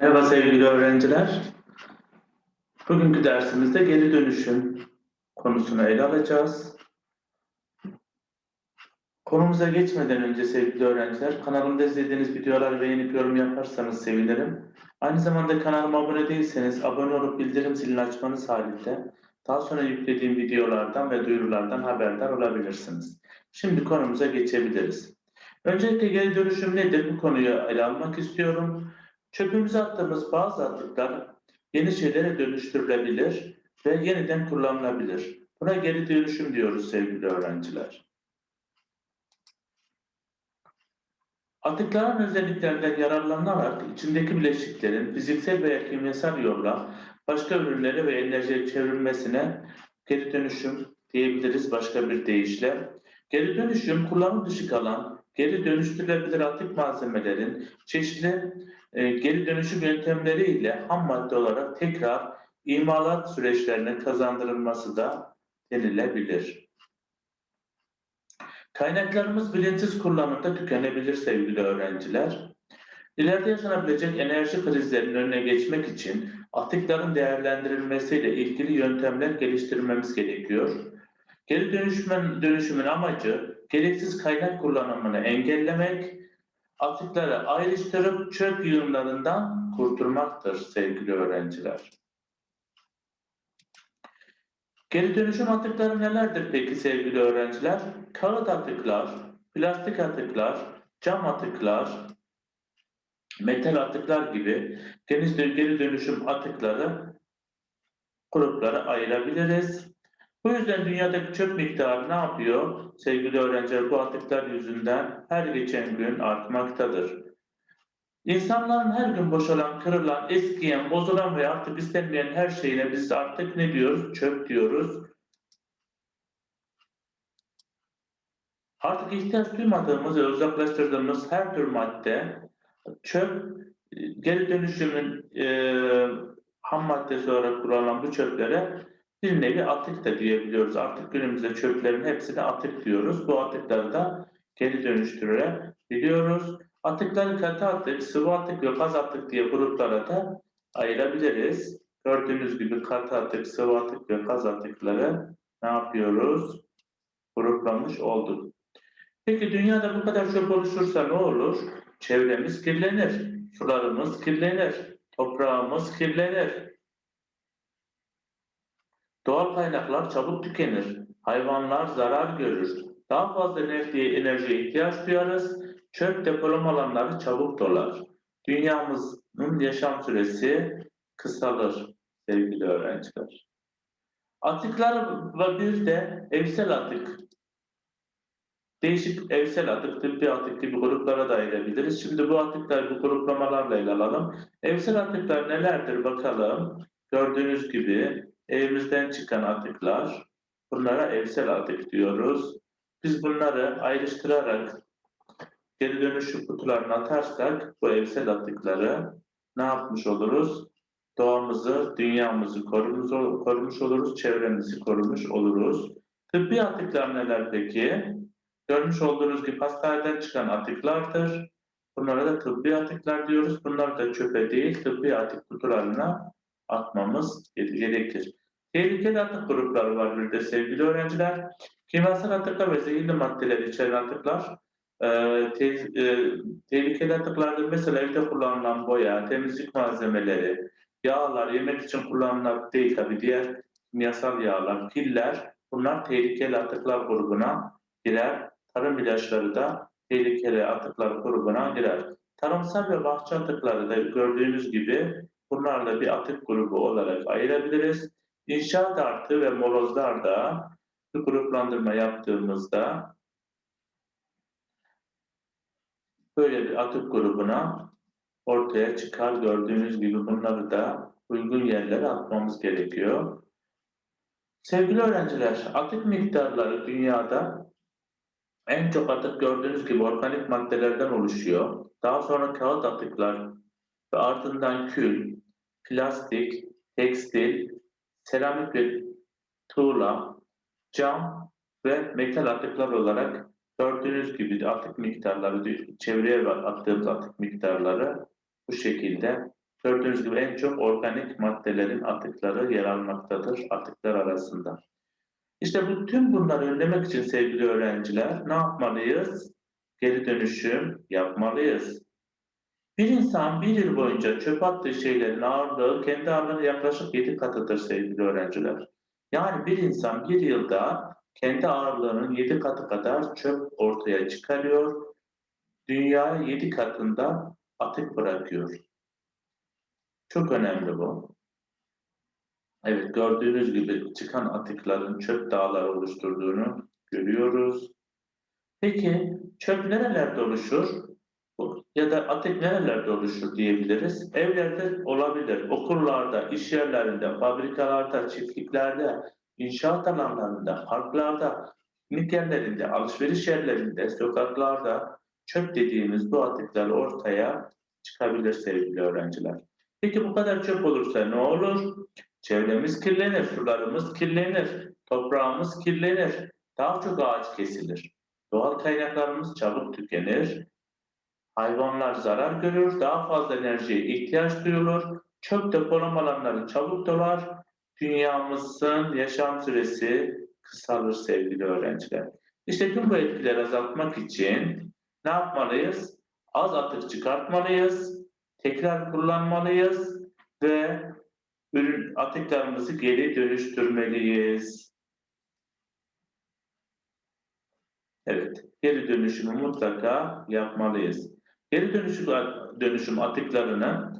Merhaba sevgili öğrenciler. Bugünkü dersimizde geri dönüşüm konusunu ele alacağız. Konumuza geçmeden önce sevgili öğrenciler, kanalımda izlediğiniz videoları beğenip yorum yaparsanız sevinirim. Aynı zamanda kanalıma abone değilseniz abone olup bildirim zilini açmanız halinde daha sonra yüklediğim videolardan ve duyurulardan haberdar olabilirsiniz. Şimdi konumuza geçebiliriz. Öncelikle geri dönüşüm nedir? Bu konuyu ele almak istiyorum. Çöpümüze attığımız bazı atıklar yeni şeylere dönüştürülebilir ve yeniden kullanılabilir. Buna geri dönüşüm diyoruz sevgili öğrenciler. Atıkların özelliklerinden yararlanarak içindeki bileşiklerin fiziksel veya kimyasal yolla başka ürünlere ve enerjiye çevrilmesine geri dönüşüm diyebiliriz başka bir deyişle. Geri dönüşüm kullanım dışı kalan, geri dönüştürülebilir atık malzemelerin çeşitli e, geri dönüşüm yöntemleriyle ham madde olarak tekrar imalat süreçlerine kazandırılması da denilebilir. Kaynaklarımız bilinçsiz kullanımda tükenebilir sevgili öğrenciler. İleride yaşanabilecek enerji krizlerinin önüne geçmek için atıkların değerlendirilmesiyle ilgili yöntemler geliştirmemiz gerekiyor. Geri dönüşümün, dönüşümün amacı gereksiz kaynak kullanımını engellemek, atıkları ayrıştırıp çöp yığınlarından kurtulmaktır sevgili öğrenciler. Geri dönüşüm atıkları nelerdir peki sevgili öğrenciler? Kağıt atıklar, plastik atıklar, cam atıklar, metal atıklar gibi geniş geri dönüşüm atıkları gruplara ayırabiliriz. Bu yüzden dünyadaki çöp miktarı ne yapıyor? Sevgili öğrenciler bu atıklar yüzünden her geçen gün artmaktadır. İnsanların her gün boşalan, kırılan, eskiyen, bozulan ve artık istenmeyen her şeyine biz artık ne diyoruz? Çöp diyoruz. Artık ihtiyaç duymadığımız ve uzaklaştırdığımız her tür madde çöp geri dönüşümün e, ham maddesi olarak kullanılan bu çöplere bir nevi atık da diyebiliyoruz. Artık günümüzde çöplerin hepsine atık diyoruz. Bu atıkları da geri dönüştürebiliyoruz. Atıkları katı atık, sıvı atık ve gaz atık diye gruplara da ayırabiliriz. Gördüğünüz gibi katı atık, sıvı atık ve gaz atıkları ne yapıyoruz? Gruplamış olduk. Peki dünyada bu kadar çöp oluşursa ne olur? Çevremiz kirlenir, sularımız kirlenir, toprağımız kirlenir. Doğal kaynaklar çabuk tükenir, hayvanlar zarar görür. Daha fazla enerjiye, enerjiye ihtiyaç duyarız, çöp depolama alanları çabuk dolar. Dünyamızın yaşam süresi kısalır sevgili öğrenciler. Atıklar bir de evsel atık. Değişik evsel atık, tıbbi atık gibi gruplara da ayırabiliriz. Şimdi bu atıkları bu gruplamalarla ele alalım. Evsel atıklar nelerdir bakalım. Gördüğünüz gibi evimizden çıkan atıklar, bunlara evsel atık diyoruz. Biz bunları ayrıştırarak geri dönüşüm kutularına atarsak bu evsel atıkları ne yapmış oluruz? Doğamızı, dünyamızı korumuş, korumuş oluruz, çevremizi korumuş oluruz. Tıbbi atıklar neler peki? Görmüş olduğunuz gibi hastaneden çıkan atıklardır. Bunlara da tıbbi atıklar diyoruz. Bunlar da çöpe değil, tıbbi atık kutularına atmamız gerekir. Tehlikeli atık grupları var bir de sevgili öğrenciler. Kimyasal atıklar ve zehirli maddeler içeren atıklar. E, te, e, tehlikeli atıklardır mesela evde kullanılan boya, temizlik malzemeleri, yağlar, yemek için kullanılan değil tabi diğer kimyasal yağlar, piller bunlar tehlikeli atıklar grubuna girer. Tarım ilaçları da tehlikeli atıklar grubuna girer. Tarımsal ve bahçe atıkları da gördüğünüz gibi bunlarla bir atık grubu olarak ayırabiliriz. İnşaat artı ve molozlarda bir gruplandırma yaptığımızda böyle bir atık grubuna ortaya çıkar. Gördüğünüz gibi bunları da uygun yerlere atmamız gerekiyor. Sevgili öğrenciler, atık miktarları dünyada en çok atık gördüğünüz gibi organik maddelerden oluşuyor. Daha sonra kağıt atıklar ve ardından kül, plastik, tekstil, seramik ve tuğla, cam ve metal atıklar olarak gördüğünüz gibi atık miktarları, çevreye attığımız atık miktarları bu şekilde Gördüğünüz gibi en çok organik maddelerin atıkları yer almaktadır atıklar arasında. İşte bu tüm bunları önlemek için sevgili öğrenciler ne yapmalıyız? Geri dönüşüm yapmalıyız. Bir insan bir yıl boyunca çöp attığı şeylerin ağırlığı kendi ağırlığının yaklaşık 7 katıdır sevgili öğrenciler. Yani bir insan bir yılda kendi ağırlığının 7 katı kadar çöp ortaya çıkarıyor. Dünyaya 7 katında atık bırakıyor. Çok önemli bu. Evet gördüğünüz gibi çıkan atıkların çöp dağları oluşturduğunu görüyoruz. Peki çöp nerelerde oluşur? Ya da atık nerelerde oluşur diyebiliriz. Evlerde olabilir, okullarda, iş yerlerinde, fabrikalarda, çiftliklerde, inşaat alanlarında, parklarda, piknik yerlerinde, alışveriş yerlerinde, sokaklarda çöp dediğimiz bu atıklar ortaya çıkabilir sevgili öğrenciler. Peki bu kadar çöp olursa ne olur? Çevremiz kirlenir, sularımız kirlenir, toprağımız kirlenir, daha çok ağaç kesilir. Doğal kaynaklarımız çabuk tükenir, hayvanlar zarar görür, daha fazla enerjiye ihtiyaç duyulur, çöp depolama alanları çabuk dolar, dünyamızın yaşam süresi kısalır sevgili öğrenciler. İşte tüm bu etkileri azaltmak için ne yapmalıyız? Az atık çıkartmalıyız, tekrar kullanmalıyız ve ürün atıklarımızı geri dönüştürmeliyiz. Evet, geri dönüşümü mutlaka yapmalıyız. Geri dönüşüm, dönüşüm atıklarını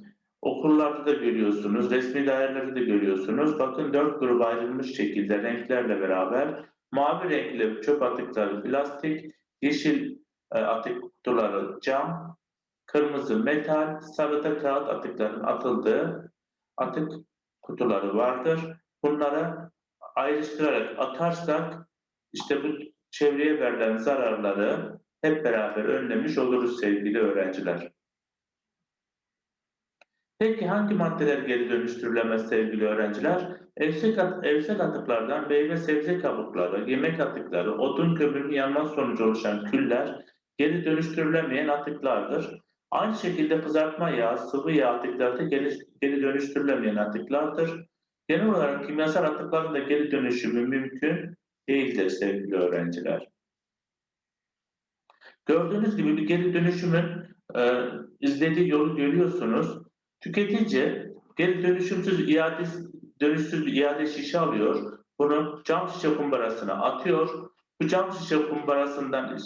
okullarda da görüyorsunuz, resmi dairelerde de görüyorsunuz. Bakın dört gruba ayrılmış şekilde renklerle beraber mavi renkli çöp atıkları plastik, yeşil e, atık kutuları cam, kırmızı metal, sarıda kağıt atıkların atıldığı atık kutuları vardır. Bunları ayrıştırarak atarsak işte bu çevreye verilen zararları hep beraber önlemiş oluruz sevgili öğrenciler. Peki hangi maddeler geri dönüştürülemez sevgili öğrenciler? Evsel, evsel atıklardan meyve sebze kabukları, yemek atıkları, odun kömürün yanma sonucu oluşan küller geri dönüştürülemeyen atıklardır. Aynı şekilde kızartma yağı, sıvı yağ atıkları da geri, geri dönüştürülemeyen atıklardır. Genel olarak kimyasal atıkların da geri dönüşümü mümkün değildir sevgili öğrenciler. Gördüğünüz gibi bir geri dönüşümün e, izlediği yolu görüyorsunuz. Tüketici geri dönüşümsüz iade dönüşsüz bir iade şişe alıyor. Bunu cam şişe kumbarasına atıyor. Bu cam şişe kumbarasından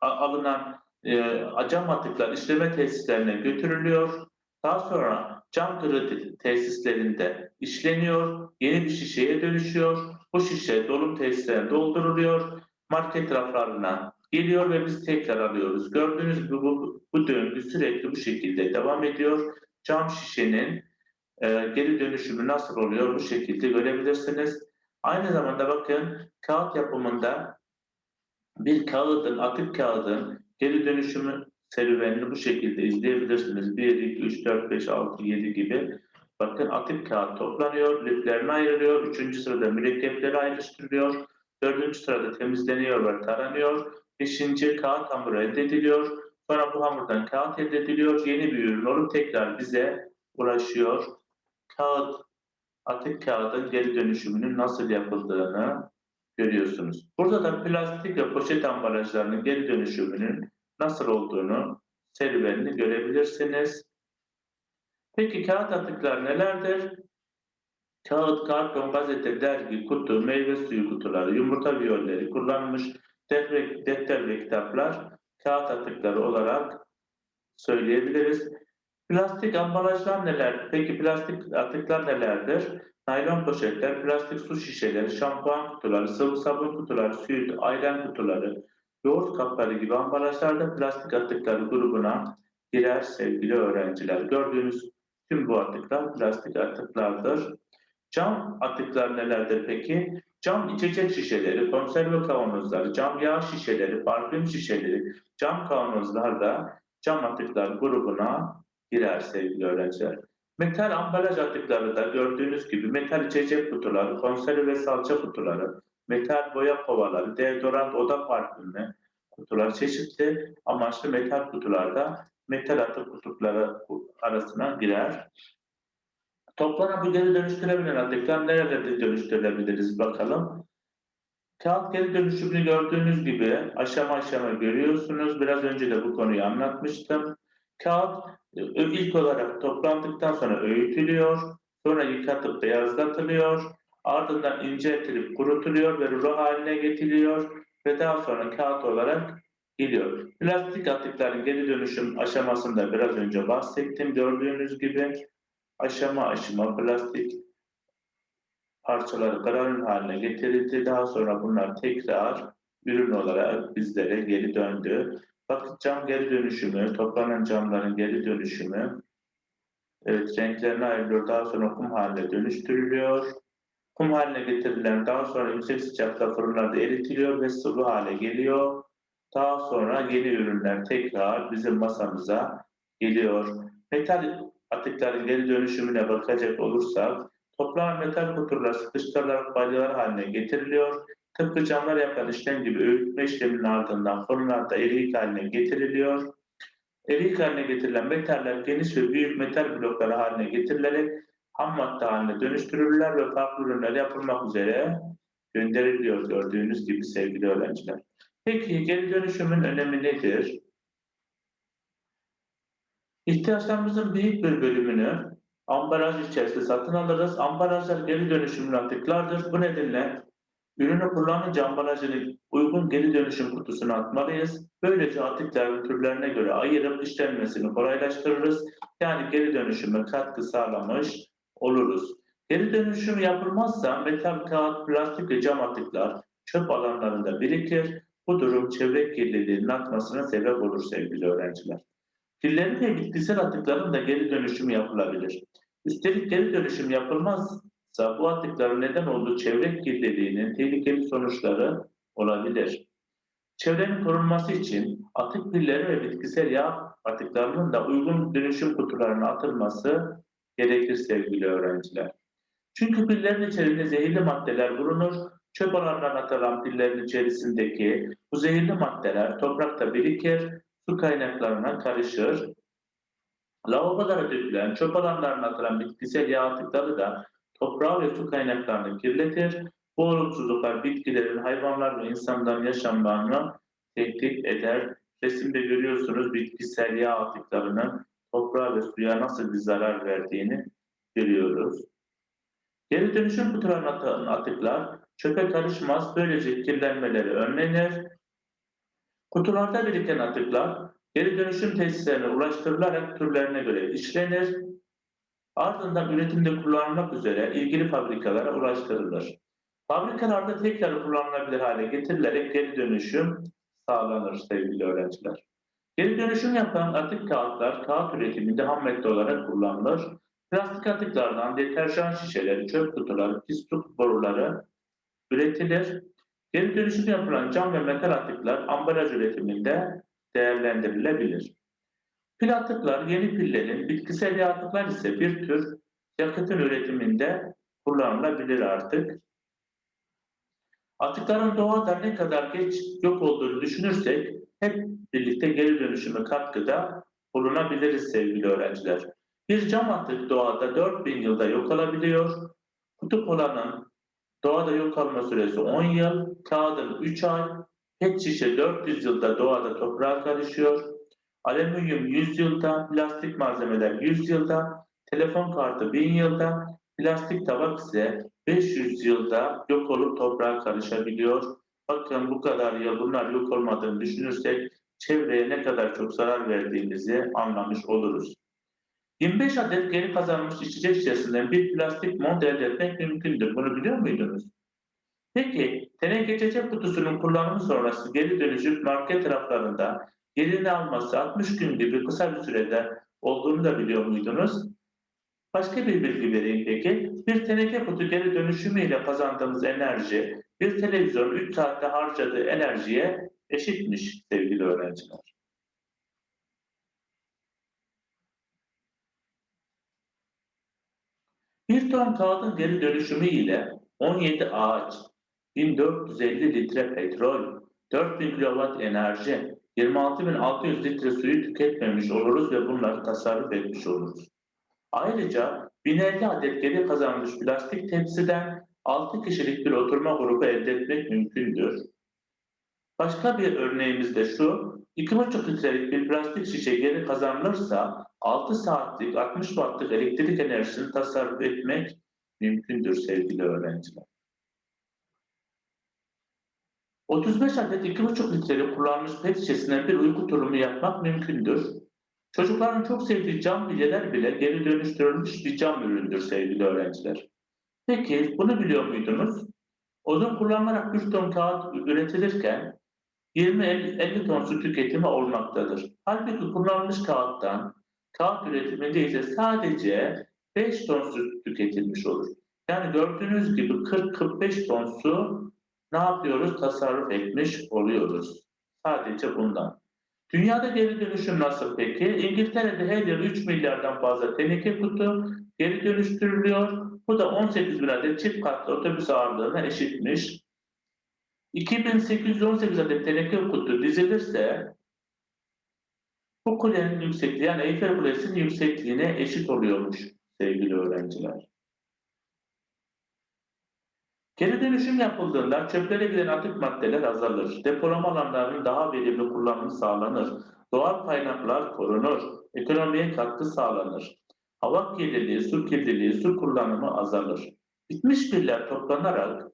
alınan e, cam atıklar işleme tesislerine götürülüyor. Daha sonra cam kırığı tesislerinde işleniyor, yeni bir şişeye dönüşüyor. Bu şişe dolum tesislerine dolduruluyor, market raflarına geliyor ve biz tekrar alıyoruz. Gördüğünüz gibi bu, bu döngü sürekli bu şekilde devam ediyor. Cam şişenin e, geri dönüşümü nasıl oluyor bu şekilde görebilirsiniz. Aynı zamanda bakın kağıt yapımında bir kağıdın, atık kağıdın geri dönüşümü serüvenini bu şekilde izleyebilirsiniz. 1, 2, 3, 4, 5, 6, 7 gibi. Bakın atık kağıt toplanıyor, liflerine ayrılıyor. Üçüncü sırada mürekkepleri ayrıştırılıyor. Dördüncü sırada temizleniyor ve taranıyor. Beşinci kağıt hamuru elde ediliyor. Sonra bu hamurdan kağıt elde ediliyor. Yeni bir ürün olup tekrar bize ulaşıyor. Kağıt, atık kağıdın geri dönüşümünün nasıl yapıldığını görüyorsunuz. Burada da plastik ve poşet ambalajlarının geri dönüşümünün nasıl olduğunu, serüvenini görebilirsiniz. Peki kağıt atıklar nelerdir? Kağıt, karton, gazete, dergi, kutu, meyve suyu kutuları, yumurta viyolleri, kullanılmış defter, ve kitaplar kağıt atıkları olarak söyleyebiliriz. Plastik ambalajlar neler? Peki plastik atıklar nelerdir? Naylon poşetler, plastik su şişeleri, şampuan kutuları, sıvı sabun kutuları, süt, ayran kutuları, yoğurt kapları gibi ambalajlarda plastik atıkları grubuna girer sevgili öğrenciler. Gördüğünüz tüm bu atıklar plastik atıklardır. Cam atıklar nelerdir peki? Cam içecek şişeleri, konserve kavanozları, cam yağ şişeleri, parfüm şişeleri, cam kavanozlar da cam atıklar grubuna girer sevgili öğrenciler. Metal ambalaj atıkları da gördüğünüz gibi metal içecek kutuları, konserve ve salça kutuları, metal boya kovaları, deodorant, oda parfümü kutuları, çeşitli amaçlı metal kutularda metal atık kutupları arasına girer. Toplanan bu geri dönüştürebilen atıklar nerelerde dönüştürülebiliriz bakalım. Kağıt geri dönüşümünü gördüğünüz gibi aşama aşama görüyorsunuz. Biraz önce de bu konuyu anlatmıştım. Kağıt e, ilk olarak toplandıktan sonra öğütülüyor, sonra yıkatıp beyazlatılıyor, ardından inceltilip kurutuluyor ve rulo haline getiriliyor ve daha sonra kağıt olarak geliyor. Plastik atıkların geri dönüşüm aşamasında biraz önce bahsettim. Gördüğünüz gibi aşama aşama plastik parçaları granül haline getirildi. Daha sonra bunlar tekrar ürün olarak bizlere geri döndü. Bakın cam geri dönüşümü, toplanan camların geri dönüşümü, evet renklerine ayrılıyor. Daha sonra kum haline dönüştürülüyor. Kum haline getirilen daha sonra yüksek sıcakta fırınlarda eritiliyor ve sıvı hale geliyor. Daha sonra yeni ürünler tekrar bizim masamıza geliyor. Metal atıkların geri dönüşümüne bakacak olursak, toplanan metal kutular sıkıştırılarak balyalar haline getiriliyor. Tıpkı camlar yapan işlem gibi öğütme işleminin ardından fırınlarda eriyik haline getiriliyor. Eriyik haline getirilen metaller geniş ve büyük metal blokları haline getirilerek ham madde haline dönüştürülürler ve farklı ürünler yapılmak üzere gönderiliyor gördüğünüz gibi sevgili öğrenciler. Peki geri dönüşümün önemi nedir? İhtiyaçlarımızın büyük bir bölümünü ambalaj içerisinde satın alırız. Ambalajlar geri dönüşümlü atıklardır. Bu nedenle ürünü kullanınca ambalajını uygun geri dönüşüm kutusuna atmalıyız. Böylece atıkların türlerine göre ayırıp işlenmesini kolaylaştırırız. Yani geri dönüşüme katkı sağlamış oluruz. Geri dönüşüm yapılmazsa metal, kağıt, plastik ve cam atıklar çöp alanlarında birikir. Bu durum çevre kirliliğinin artmasına sebep olur sevgili öğrenciler. Pillerin ve bitkisel atıkların da geri dönüşümü yapılabilir. Üstelik geri dönüşüm yapılmazsa bu atıkların neden olduğu çevre kirliliğinin tehlikeli sonuçları olabilir. Çevrenin korunması için atık pilleri ve bitkisel yağ atıklarının da uygun dönüşüm kutularına atılması gerekir sevgili öğrenciler. Çünkü pillerin içerisinde zehirli maddeler bulunur. Çöp alanlarına atılan pillerin içerisindeki bu zehirli maddeler toprakta birikir, su kaynaklarına karışır. Lavabolara dökülen, çöp alanlarına atılan bitkisel yağ atıkları da toprağı ve su kaynaklarını kirletir. Bu olumsuzluklar bitkilerin, hayvanlar ve insanların yaşamlarını tehdit eder. Resimde görüyorsunuz bitkisel yağ atıklarının toprağa ve suya nasıl bir zarar verdiğini görüyoruz. Geri dönüşüm kutularına atıklar çöpe karışmaz, böylece kirlenmeleri önlenir. Kutularda biriken atıklar geri dönüşüm tesislerine ulaştırılarak türlerine göre işlenir. Ardından üretimde kullanılmak üzere ilgili fabrikalara ulaştırılır. Fabrikalarda tekrar kullanılabilir hale getirilerek geri dönüşüm sağlanır sevgili öğrenciler. Geri dönüşüm yapan atık kağıtlar kağıt üretiminde ham madde olarak kullanılır. Plastik atıklardan deterjan şişeleri, çöp kutuları, pisluk boruları üretilir. Geri dönüşüm yapılan cam ve metal atıklar ambalaj üretiminde değerlendirilebilir. Pil atıklar yeni pillerin, bitkisel yağ atıklar ise bir tür yakıtın üretiminde kullanılabilir artık. Atıkların doğada ne kadar geç yok olduğunu düşünürsek hep birlikte geri dönüşüme katkıda bulunabiliriz sevgili öğrenciler. Bir cam atık doğada 4000 yılda yok olabiliyor. Kutup olanın doğada yok olma süresi 10 yıl, kağıdın 3 ay, pet şişe 400 yılda doğada toprağa karışıyor. Alüminyum 100 yılda, plastik malzemeler 100 yılda, telefon kartı 1000 yılda, plastik tabak ise 500 yılda yok olup toprağa karışabiliyor. Bakın bu kadar yıl bunlar yok olmadığını düşünürsek çevreye ne kadar çok zarar verdiğimizi anlamış oluruz. 25 adet geri kazanmış içecek şişesinden bir plastik mont elde etmek mümkündür. Bunu biliyor muydunuz? Peki, teneke içecek kutusunun kullanımı sonrası geri dönüşüp market raflarında yerini alması 60 gün gibi kısa bir sürede olduğunu da biliyor muydunuz? Başka bir bilgi vereyim peki. Bir teneke kutu geri dönüşümüyle kazandığımız enerji bir televizyon 3 saatte harcadığı enerjiye eşitmiş sevgili öğrenciler. Bir ton kağıdın geri dönüşümü ile 17 ağaç, 1450 litre petrol, 4000 kilowatt enerji, 26.600 litre suyu tüketmemiş oluruz ve bunları tasarruf etmiş oluruz. Ayrıca 1050 adet geri kazanılmış plastik tepsiden 6 kişilik bir oturma grubu elde etmek mümkündür. Başka bir örneğimiz de şu, 2,5 litrelik bir plastik şişe geri kazanılırsa 6 saatlik 60 wattlık elektrik enerjisini tasarruf etmek mümkündür sevgili öğrenciler. 35 adet 2,5 litrelik kullanılmış pet şişesine bir uyku tulumu yapmak mümkündür. Çocukların çok sevdiği cam bilyeler bile geri dönüştürülmüş bir cam üründür sevgili öğrenciler. Peki bunu biliyor muydunuz? Odun kullanılarak 1 ton kağıt üretilirken 20-50 ton su tüketimi olmaktadır. Halbuki kullanılmış kağıttan kağıt üretiminde ise sadece 5 ton su tüketilmiş olur. Yani gördüğünüz gibi 40-45 ton su ne yapıyoruz? Tasarruf etmiş oluyoruz. Sadece bundan. Dünyada geri dönüşüm nasıl peki? İngiltere'de her yıl 3 milyardan fazla teneke kutu geri dönüştürülüyor. Bu da 18 bin adet çift katlı otobüs ağırlığına eşitmiş. 2818 adet teneke kutu dizilirse bu kulenin yüksekliği yani Eyfel Kulesi'nin yüksekliğine eşit oluyormuş sevgili öğrenciler. Geri dönüşüm yapıldığında çöplere giden atık maddeler azalır. Depolama alanlarının daha verimli kullanımı sağlanır. Doğal kaynaklar korunur. Ekonomiye katkı sağlanır. Hava kirliliği, su kirliliği, su kullanımı azalır. Bitmiş piller toplanarak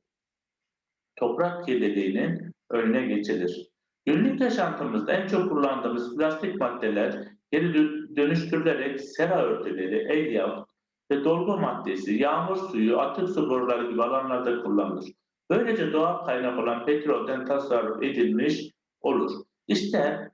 toprak kirliliğinin önüne geçilir. Günlük yaşantımızda en çok kullandığımız plastik maddeler geri dönüştürülerek sera örtüleri, elyaf, ve dolgu maddesi, yağmur suyu, atık su boruları gibi alanlarda kullanılır. Böylece doğal kaynak olan petrolden tasarruf edilmiş olur. İşte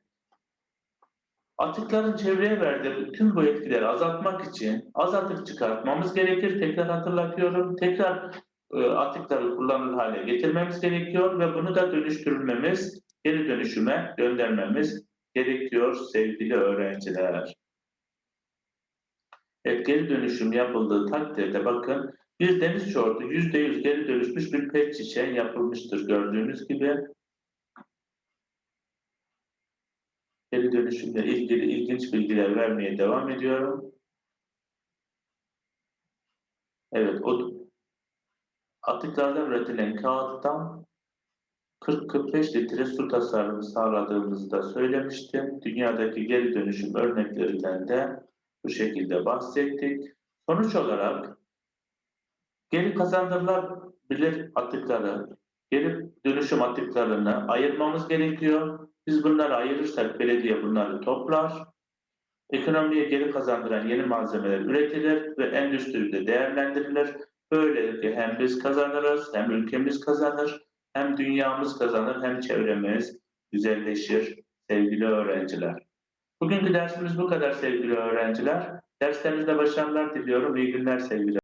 atıkların çevreye verdiği tüm bu etkileri azaltmak için az atık çıkartmamız gerekir. Tekrar hatırlatıyorum. Tekrar e, atıkları kullanılır hale getirmemiz gerekiyor ve bunu da dönüştürmemiz, geri dönüşüme göndermemiz gerekiyor sevgili öğrenciler. Evet, geri dönüşüm yapıldığı takdirde bakın bir deniz şortu %100 geri dönüşmüş bir pet şişe yapılmıştır gördüğünüz gibi. Geri dönüşümle ilgili ilginç bilgiler vermeye devam ediyorum. Evet, o atıklardan üretilen kağıttan 40-45 litre su tasarrufu sağladığımızı da söylemiştim. Dünyadaki geri dönüşüm örneklerinden de bu şekilde bahsettik. Sonuç olarak geri kazandırılabilir atıkları, geri dönüşüm atıklarını ayırmamız gerekiyor. Biz bunları ayırırsak belediye bunları toplar. Ekonomiye geri kazandıran yeni malzemeler üretilir ve endüstride değerlendirilir. Böylelikle hem biz kazanırız, hem ülkemiz kazanır, hem dünyamız kazanır, hem çevremiz güzelleşir sevgili öğrenciler. Bugünkü dersimiz bu kadar sevgili öğrenciler. Derslerinizde başarılar diliyorum. İyi günler sevgili